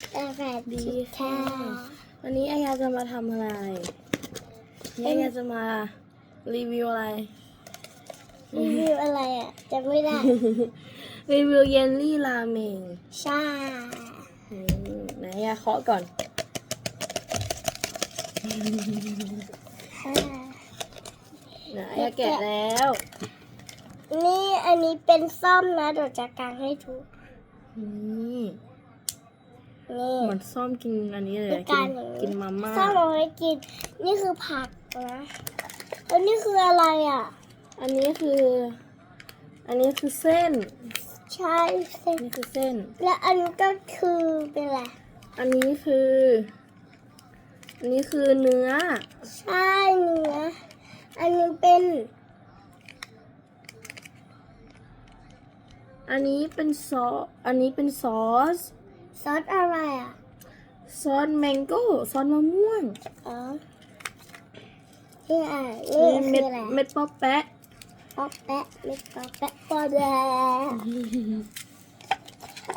สวัสดีค่ะ วันนี้อายาจะมาทำอะไรวันนี้อายาจะมารีวิวอะไร รีวิวอะไรอะจะไม่ได้ รีวิวเยลลี่ราเมงใช่อืมไหนอายาเคาะก่อนค่ะไหนอายาแกะแล้ว นี่อันนี้เป็นส้มนะเดี๋ยวจะกางให้ดูนี่ นี่เหมือนส้มกินอันนี้เลยเป็นกิการนอย่างนี้กินมาม่าส้มเอาไว้กิน นี่คือผักนะแล้วนี่คืออะไรอะ อันนี้คือ อันนี้คือเส้น ใช่เส้นอันนี้คือเส้น และอันนี้ก็คือเป็นอะไร อันนี้คือ อันนี้คือเนื้อ ใช่เนื้อ อันนี้เป็น อันนี้เป็นซอส อันนี้เป็นซอส ซอสอะไรอะ ซอสแมงโก้ ซอสมะม่วงอ๋อนี่อะนี่นี่คืเม็อดอะไรเม็ดป๊อปแปะป๊อปแปะไม่ป๊อปแปะป๊อปแปะ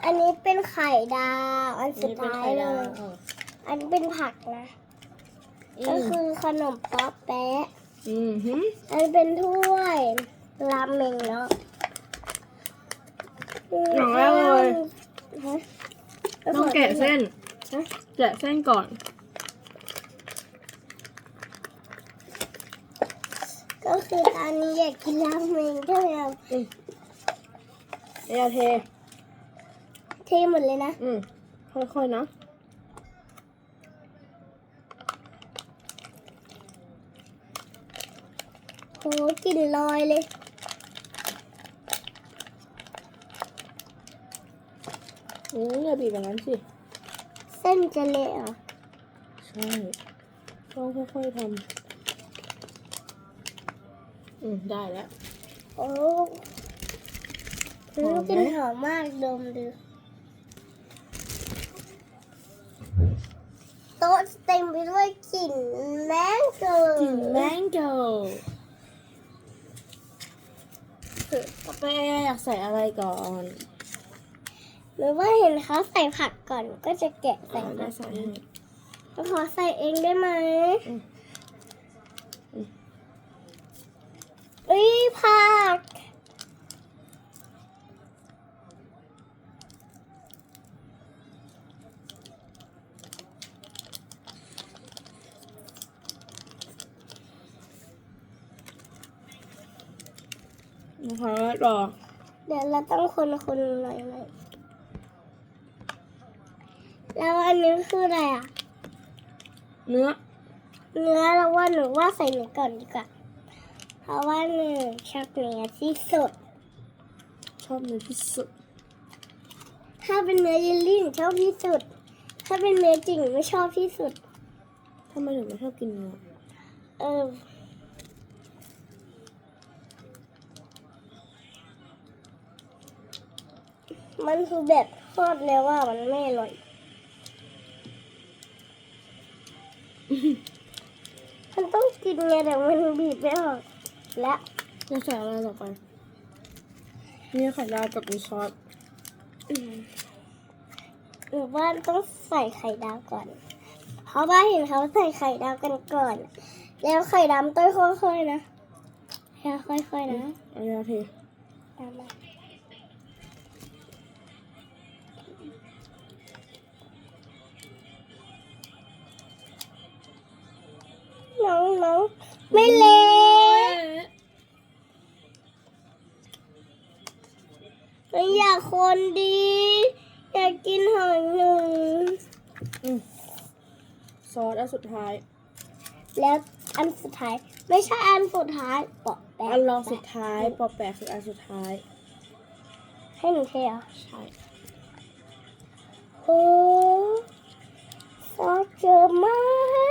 อันนี้เป็นไข่ดาวอันสุดท้ายเลย อันนี้เป็นผักนะอืก็มคือขนมป๊อปแปะ อืมหืมอันเป็นถ้วยราเมงเนาะอย่างแรกเลยฮะ ต้องแกะเส้นฮะแกะเส้นก่อน ก็คือตอนนี้อยากกินราเมงก็เลยเอาเดี๋ยวเทเทหมดเลยนะ อืมค่อยๆนะโหกลิ่นลอยเลย อืมอย่าบีบแบบนั้นสิ เส้นจะเละเหรอ ใช่ต้องค่อยๆทำอืมได้แล้ว โอ้หอมไหม กลิ่นหอมมากดมดูโต๊ะเต็มไปด้วยกลิ่นแมงโก้กลิ่นแมงโก้ต่อไปอยากใส่อะไรก่อน หรือว่าเห็นเขาใส่ผักก่อนก็จะแกะใส่อ่าผักใส่แล้วขอใส่เองได้ไหมอืมอืมอุ้ยผักนะคะรอเดี๋ยวเราต้องคนคนๆหน่อยหน่ อยแล้วอันนี้คืออะไรอะ เนื้อ เนื้อเราว่าหนูว่าใส่เนื้อก่อนดีกว่า เพราะว่าหนูชอบเนื้อที่สุด ชอบเนื้อที่สุด ถ้าเป็นเนื้อเยลลี่หนูชอบที่สุด ถ้าเป็นเนื้อจริงหนูไม่ชอบที่สุดทำไมถึงไม่ชอบกินเนื้อ เออมันคือแบบทอดแล้วว่ามันไม่อร่อย ต้องกินไงแต่มันบีบไม่ออกและจะใส่อะไรต่อไปนี่ไข่ดาวกับมีซอสหรือว่าต้องใส่ไข่ดาวก่อน เพราะว่าเห็นเขาใส่ไข่ดาวกันก่อน แล้วไข่ดำต้องค่อยๆนะค่อยๆนะเอันนี้เทตามมา น้องน้องไม่เละไม่อยากคนดี อยากกินหอยหนึ่งอืมซอสอันสุดท้าย แล้วอันสุดท้าย ไม่ใช่อันสุดท้ายปอกแปะอันรองสุดท้ายปอแปะคืออันสุดท้าย ให้หนูเทเหรอใช่โอ้ซอสเยอะมาก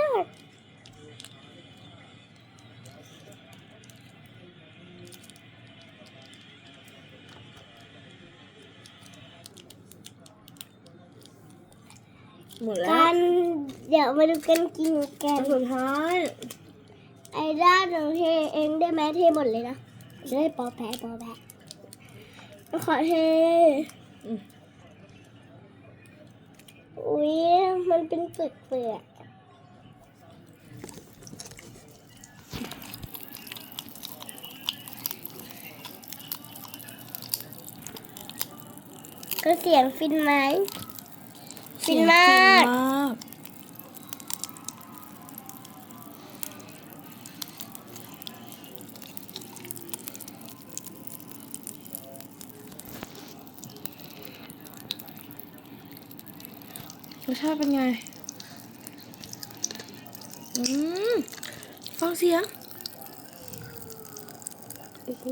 หมดแล้วกันเดี๋ยวมาดูกันกินกัอันนสุดท้ายไอ้ด้านหนูเทเองได้ไหมเทหมดเลยนะจะได้ปอแปะปอแปะขอเทอืมอุ้ยมันเป็นเปลือกเปลือกก็เสียงฟินไหม ฟินมากฟินมากรสชาติเป็นไง อืม ฟังเสียง โอ้โห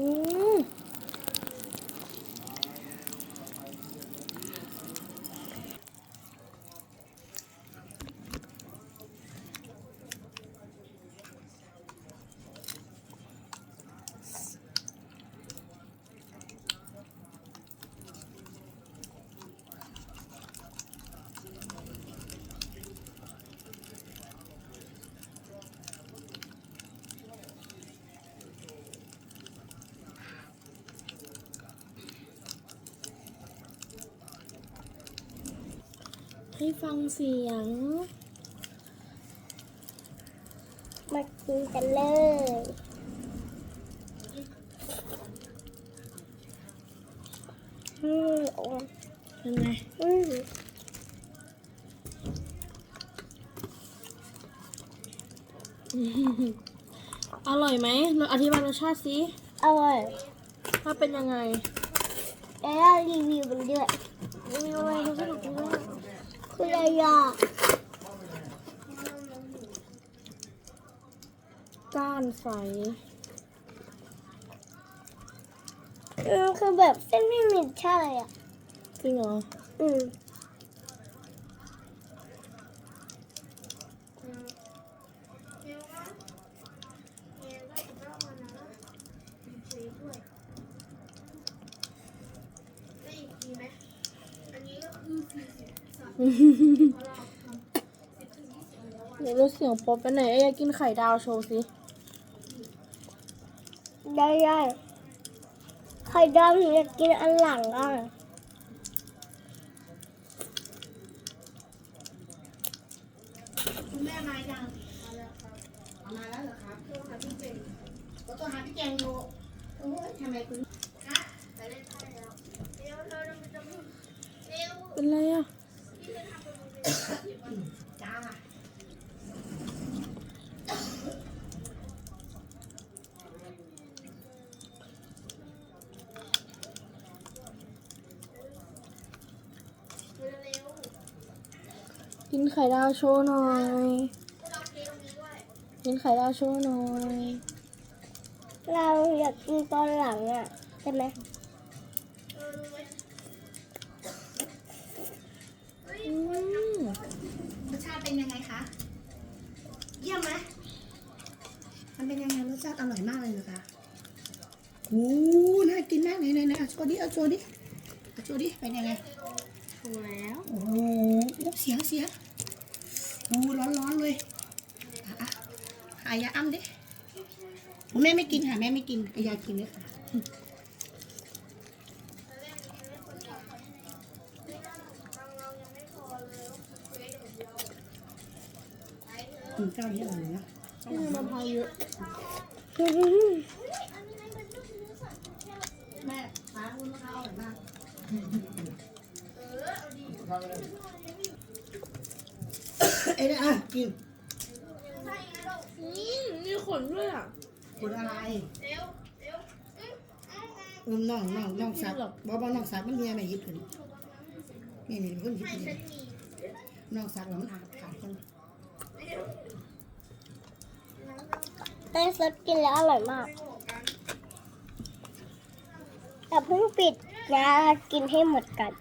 ให้ ฟังเสียง มากินกันเลย อืมโอ้เป็นไงอืมอร่อยไหมเราอธิบายรสชาติสิ อร่อยว่าเป็นยังไง แล้วรีวิวมันด้วยรีวิวอะไรดูสนุกด้วย คืออะไรอะก้านใสอืมคือแบบเส้นไม่มีชาเลยอะ จริงเหรอ อืม เดี๋ยวเราเสียงป๊อปไปไหนเอ้ยอยากกินไข่ดาวโชว์สิได้ได้ไข่ดาวหนูอยากกินอันหลังอะคุณแม่มายังมาแล้วครับเอามาแล้วเหรอครับโทรหาพี่เจงก็โทรหาพี่แจงโยโอ้ยทำไมคุณคะไปเล่นไพ่แล้วเร็วเร็วเร็วเร็วเร็วเป็นไรอะจ้า กินไข่ดาวโชว์หน่อย กินไข่ดาวโชว์หน่อย เราอยากกินตอนหลังอะใช่ไหม รสชาติเป็นยังไงคะ เยี่ยมไหมมันเป็นยังไงรสชาติอร่อยมากเลยเหรอคะโอ้น่ากินมากไหนไหนไหนเอาโชว์ดิเอาโชว์ดิเอาโชว์ดิเป็นยังไงโชว์แล้ว โอ้โหเสียงเสียงโอ้ร้อนร้อนๆเลยอะอะหายาอ้ำดิแม่ไม่กินค่ะแม่ไม่กินเอายากินเลยค่ะ อืมเจ้านี้อร่อยนะนี่มะพร้าวเยอะอืมแม่ฟ้าคุณมะพร้าวอร่อยมากเอ้ยนะอะกินอืมมีขนด้วยอะคุณอะไรอืมน้องน้องน้องสักบอกบอกน้องสักมันเมียไม่หยิบถึงนี่นี่คนหยิบถึงน้องสักแล้วมันอาบ ขาดกันแต่สดกินแล้วอร่อยมากแต่เพิ่งปิดนะกินให้หมดกัน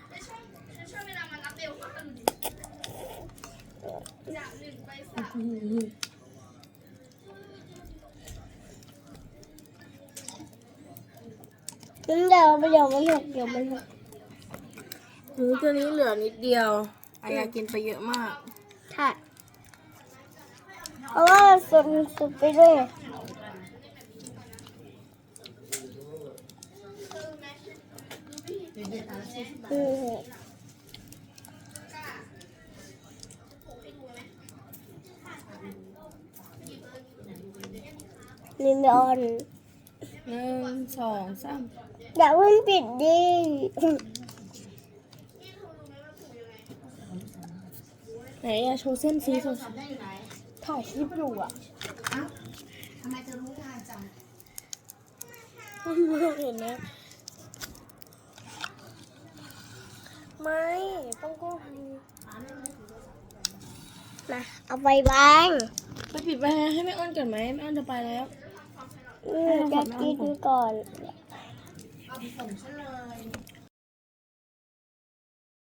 เดี๋ยวเดี๋ยวมันหกเดี๋ยวมันหกหมูตัวนี้เหลือนิดเดียวอายากินไปเยอะมากใช่ เพราะว่ามันสุดสุดไปด้วยอืมออนหนึ่งสองสามอย่าเพิ่งปิดดิไหนอะโชว์เส้นสีสด ถ่ายคลิปอยู่อะเอ้าทำไมเธอรู้ง่ายจังเห็นไหมไม่ ต้องก็มาเอาไปวางไปปิดไปให้แม่อ้อนก่อนไหมแม่อ้อนจะไปแล้วอืมจะกินก่อน เอาไปส่งฉันเลย